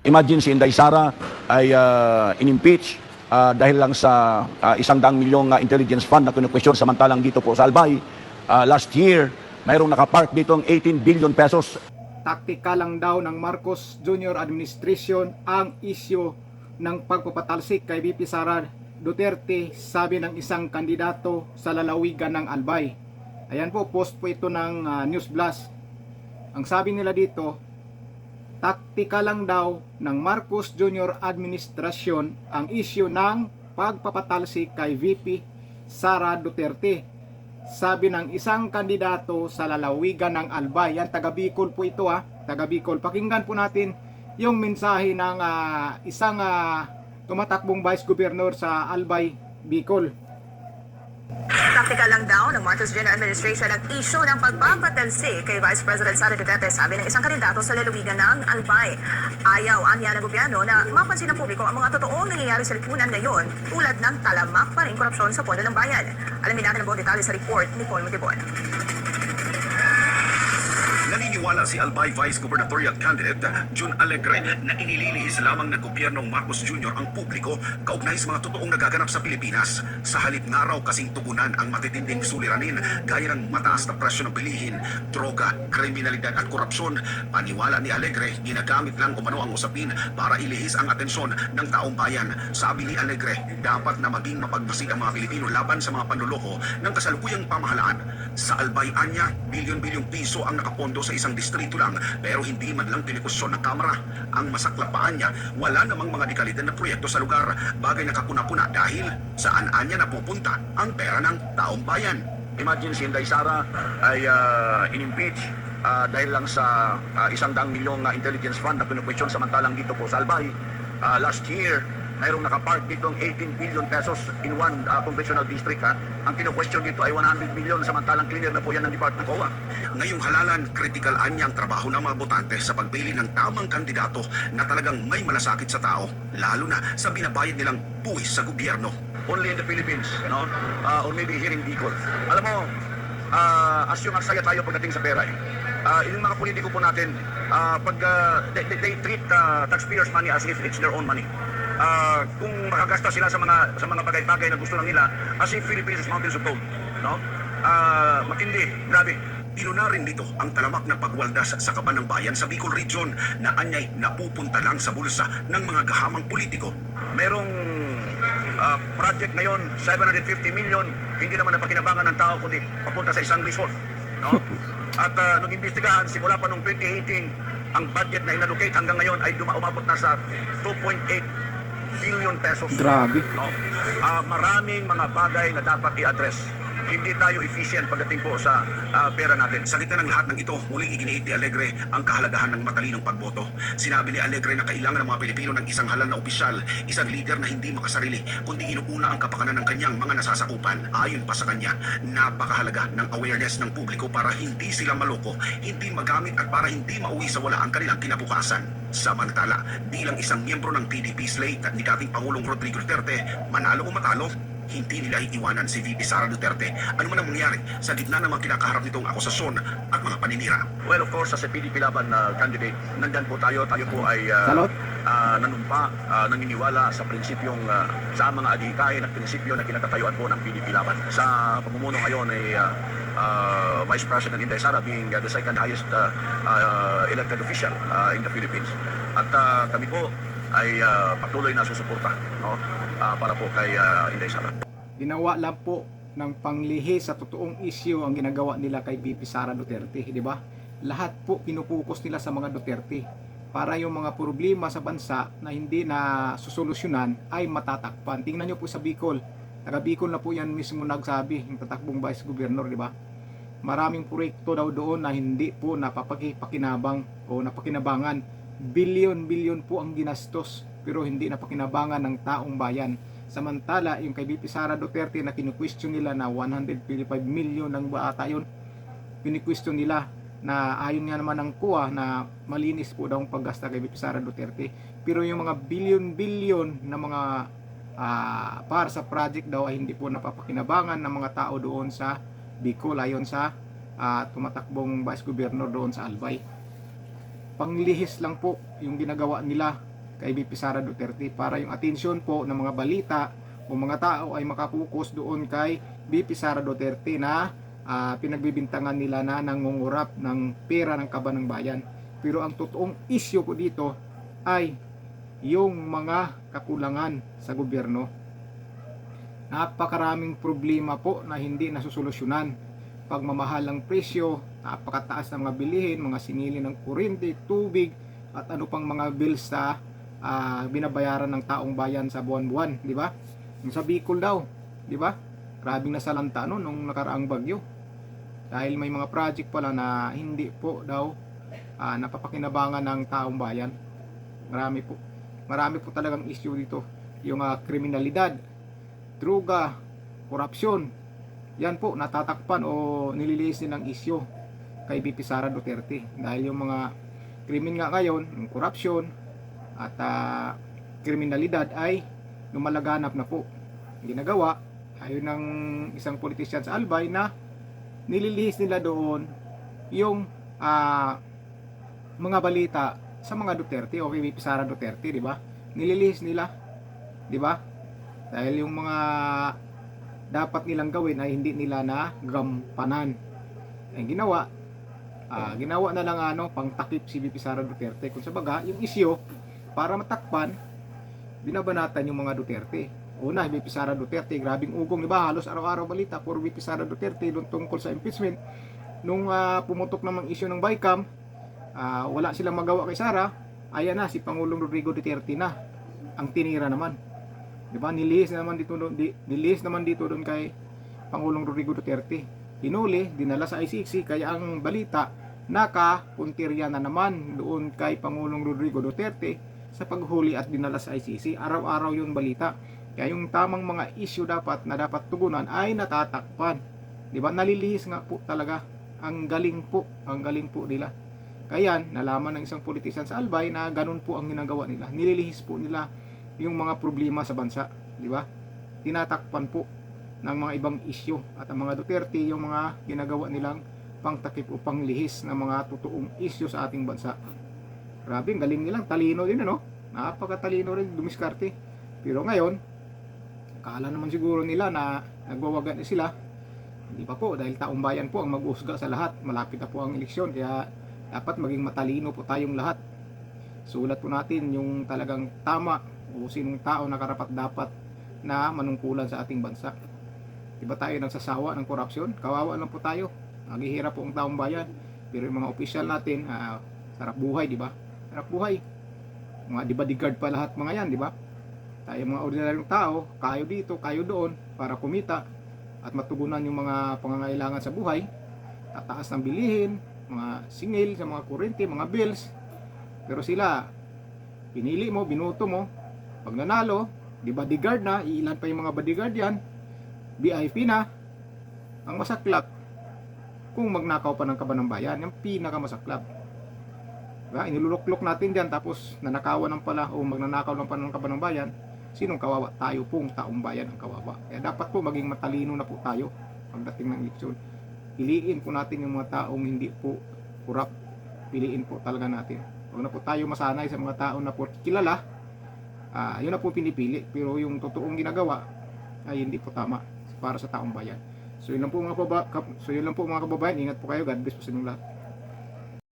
Imagine si Inday Sara ay uh, in-impeach uh, dahil lang sa uh, isang daang milyong uh, intelligence fund na kinukwestiyon samantalang dito po sa Albay. Uh, last year, mayroong nakapark dito ang 18 billion pesos taktika lang daw ng Marcos Jr. Administration ang isyo ng pagpapatalsik kay VP Sara Duterte sabi ng isang kandidato sa lalawigan ng Albay. Ayan po, post po ito ng ah, News Blast. Ang sabi nila dito, taktika lang daw ng Marcos Jr. Administration ang isyo ng pagpapatalsik kay VP Sara Duterte sabi ng isang kandidato sa lalawigan ng Albay. Yan, taga Bicol po ito ha, taga Bicol. Pakinggan po natin yung mensahe ng ah, isang ah, tumatakbong vice governor sa Albay, Bicol. Taktika lang daw ng Marcos Jr. Administration ang issue ng pagpapatalsi kay Vice President Sara Duterte sabi ng isang kandidato sa lalawigan ng Albay. Ayaw anya ng gobyerno na mapansin ng publiko ang mga totoong nangyayari sa lipunan ngayon tulad ng talamak pa rin korupsyon sa pondo ng bayan. Alamin natin ang buong detalye sa report ni Paul Mutibon. Naniniwala si Albay Vice Gubernatorial Candidate Jun Alegre na inililihis lamang ng gobyernong Marcos Jr. ang publiko kaugnay sa mga totoong nagaganap sa Pilipinas. Sa halip nga raw kasing tugunan ang matitinding suliranin gaya ng mataas na presyo ng bilihin, droga, kriminalidad at korupsyon. Paniwala ni Alegre, ginagamit lang umano ang usapin para ilihis ang atensyon ng taong bayan. Sabi ni Alegre, dapat na maging mapagbasig ang mga Pilipino laban sa mga panluloko ng kasalukuyang pamahalaan. Sa Albay Anya, bilyon-bilyong piso ang nakapondo sa isang distrito lang pero hindi man lang pinikusyon ng Kamara. Ang masaklapaan niya, wala namang mga dekalidad na proyekto sa lugar. Bagay na kapuna-puna dahil saan anya napupunta ang pera ng taong bayan. Imagine si Inday Sara ay uh, in-impeach uh, dahil lang sa uh, isang daang milyong uh, intelligence fund na kinukwestiyon samantalang dito po sa Albay. Uh, last year, mayroong nakapark dito ang 18 billion pesos in one uh, conventional district. Ha? Ang kinukwestiyon dito ay 100 billion samantalang cleaner na po yan ng Department of COA. Ngayong halalan, kritikal anya ang trabaho ng mga botante sa pagpili ng tamang kandidato na talagang may malasakit sa tao, lalo na sa binabayad nilang buwis sa gobyerno. Only in the Philippines, you know? Uh, or maybe here in Bicol. Alam mo, uh, as yung aksaya tayo pagdating sa pera eh. Uh, yung mga politiko po natin, uh, pag uh, they, they, they treat uh, taxpayers' money as if it's their own money. Uh, kung makagasta sila sa mga sa mga bagay-bagay na gusto lang nila, as if Philippines is mountains of gold. No? Uh, matindi, grabe. Inuna rin dito ang talamak na pagwaldas sa kaban ng bayan sa Bicol Region na anyay napupunta lang sa bulsa ng mga gahamang politiko. Merong uh, project ngayon, 750 million, hindi naman napakinabangan ng tao kundi papunta sa isang resort. No? At uh, nung imbestigahan, simula pa nung 2018, ang budget na inallocate hanggang ngayon ay duma umabot na sa 2.8 billion pesos. Grabe. No? Ah, maraming mga bagay na dapat i-address. Hindi tayo efficient pagdating po sa ah, pera natin. Sa gitna ng lahat ng ito, muling iginiit ni Alegre ang kahalagahan ng matalinong pagboto. Sinabi ni Alegre na kailangan ng mga Pilipino ng isang halal na opisyal, isang leader na hindi makasarili, kundi inuuna ang kapakanan ng kanyang mga nasasakupan. Ayon pa sa kanya, napakahalaga ng awareness ng publiko para hindi sila maloko, hindi magamit at para hindi mauwi sa wala ang kanilang kinabukasan. Samantala, bilang isang miyembro ng PDP slate ni dating Pangulong Rodrigo Duterte, manalo o matalo, hindi nila iiwanan si VP Sara Duterte. Ano man ang mangyari sa gitna ng mga kinakaharap nitong akusasyon at mga paninira. Well, of course, as a PDP laban na candidate, nandyan po tayo. Tayo po ay uh, ah, nanumpa, ah, naniniwala sa prinsipyong ah, sa mga adhikain at prinsipyo na kinatatayuan po ng PDP laban. Sa pamumuno ngayon ay ah, ah, Vice President Inday Sara being ah, the second highest ah, ah, elected official ah, in the Philippines. At ah, kami po ay ah, patuloy na susuporta no? Ah, para po kay ah, Inday Sara. Ginawa lang po ng panglihi sa totoong issue ang ginagawa nila kay VP Sara Duterte, di ba? Lahat po pinupokus nila sa mga Duterte para yung mga problema sa bansa na hindi na susolusyonan ay matatakpan. Tingnan nyo po sa Bicol. Taga Bicol na po yan mismo nagsabi, yung tatakbong vice governor, di ba? Maraming proyekto daw doon na hindi po napapakinabang o napakinabangan. Bilyon-bilyon po ang ginastos pero hindi napakinabangan ng taong bayan. Samantala, yung kay VP Sara Duterte na kinu-question nila na 155 million ng bata yun, kinu-question nila na ayon nga naman ng kuha na malinis po daw ang paggasta kay VP Sara Duterte. Pero yung mga bilyon-bilyon na mga ah, para sa project daw ay hindi po napapakinabangan ng mga tao doon sa Bicol ayon sa ah, tumatakbong vice governor doon sa Albay. Panglihis lang po yung ginagawa nila kay VP Sara Duterte para yung atensyon po ng mga balita o mga tao ay makapokus doon kay VP Sara Duterte na ah, pinagbibintangan nila na nangungurap ng pera ng kaban ng bayan. Pero ang totoong issue po dito ay yung mga kakulangan sa gobyerno. Napakaraming problema po na hindi nasusolusyonan. Pagmamahal ng presyo, napakataas ng mga bilihin, mga sinili ng kuryente, tubig, at ano pang mga bills sa ah, binabayaran ng taong bayan sa buwan-buwan, di ba? Yung sa Bicol daw, di ba? Grabing nasalanta no nung nakaraang bagyo. Dahil may mga project pala na hindi po daw ah, napapakinabangan ng taong bayan. Marami po. Marami po talagang issue dito. Yung ah, kriminalidad, droga, korupsyon. Yan po, natatakpan o nililinis nilang issue kay BP Sara Duterte. Dahil yung mga krimen nga ngayon, yung korupsyon at ah, kriminalidad ay lumalaganap na po. Ginagawa, ayon ng isang politician sa Albay na nililihis nila doon yung ah, mga balita sa mga Duterte o kay VP Sara Duterte, di ba? Nililihis nila, di ba? Dahil yung mga dapat nilang gawin ay hindi nila na gampanan. Ang ginawa, ah, ginawa na lang ano, pang takip si VP Duterte. Kung sa baga, yung isyo, para matakpan, binabanatan yung mga Duterte. Una, VP Sara Duterte, grabing ugong, di ba? Halos araw-araw balita, puro VP Sara Duterte doon tungkol sa impeachment. Nung ah, pumutok namang isyo ng BICAM, ah, wala silang magawa kay Sara, ayan na, si Pangulong Rodrigo Duterte na ang tinira naman. Di ba? Nilihis naman dito di, nilihis naman dito doon kay Pangulong Rodrigo Duterte. Hinuli, dinala sa ICC, kaya ang balita, nakapuntirya na naman doon kay Pangulong Rodrigo Duterte sa paghuli at dinala sa ICC. Araw-araw yung balita. Kaya yung tamang mga issue dapat na dapat tugunan ay natatakpan. Di ba? Nalilihis nga po talaga. Ang galing po, ang galing po nila. Kaya nalaman ng isang politician sa Albay na ganun po ang ginagawa nila. Nililihis po nila yung mga problema sa bansa, di ba? Tinatakpan po ng mga ibang issue at ang mga Duterte yung mga ginagawa nilang pangtakip o panglihis ng mga totoong issue sa ating bansa. Grabe, ang galing nilang, talino din ano? Napakatalino rin dumiskarte. Pero ngayon, kala naman siguro nila na nagwawagan na sila. Hindi pa po dahil taong bayan po ang mag-usga sa lahat. Malapit na po ang eleksyon kaya dapat maging matalino po tayong lahat. Sulat po natin yung talagang tama o sinong tao na karapat dapat na manungkulan sa ating bansa. Di ba tayo nagsasawa ng korupsyon? Kawawa lang po tayo. Naghihirap po ang taong bayan. Pero yung mga opisyal natin, ah, sarap buhay, di ba? Sarap buhay. Mga di bodyguard pa lahat mga yan, di ba? Tayo mga ordinaryong tao, kayo dito, kayo doon, para kumita at matugunan yung mga pangangailangan sa buhay. Tataas ng bilihin, mga singil sa mga kurente, mga bills. Pero sila, pinili mo, binuto mo, pag nanalo, di bodyguard na, iilan pa yung mga bodyguard yan, VIP na, ang masaklap, kung magnakaw pa ng kaban ng bayan, yung pinakamasaklap. Diba? Iniluluklok natin dyan, tapos nanakawan ng pala, o magnanakaw ng kaban ng bayan, sinong kawawa? Tayo pong taong bayan ang kawawa. Kaya dapat po maging matalino na po tayo pagdating ng eleksyon. Piliin po natin yung mga taong hindi po kurap. Piliin po talaga natin. Huwag na po tayo masanay sa mga tao na po kilala, ah yun na po pinipili. Pero yung totoong ginagawa ay hindi po tama para sa taong bayan. So yun lang po mga, kababa, so yun lang po mga kababayan. Ingat po kayo. God bless po sa inyong lahat.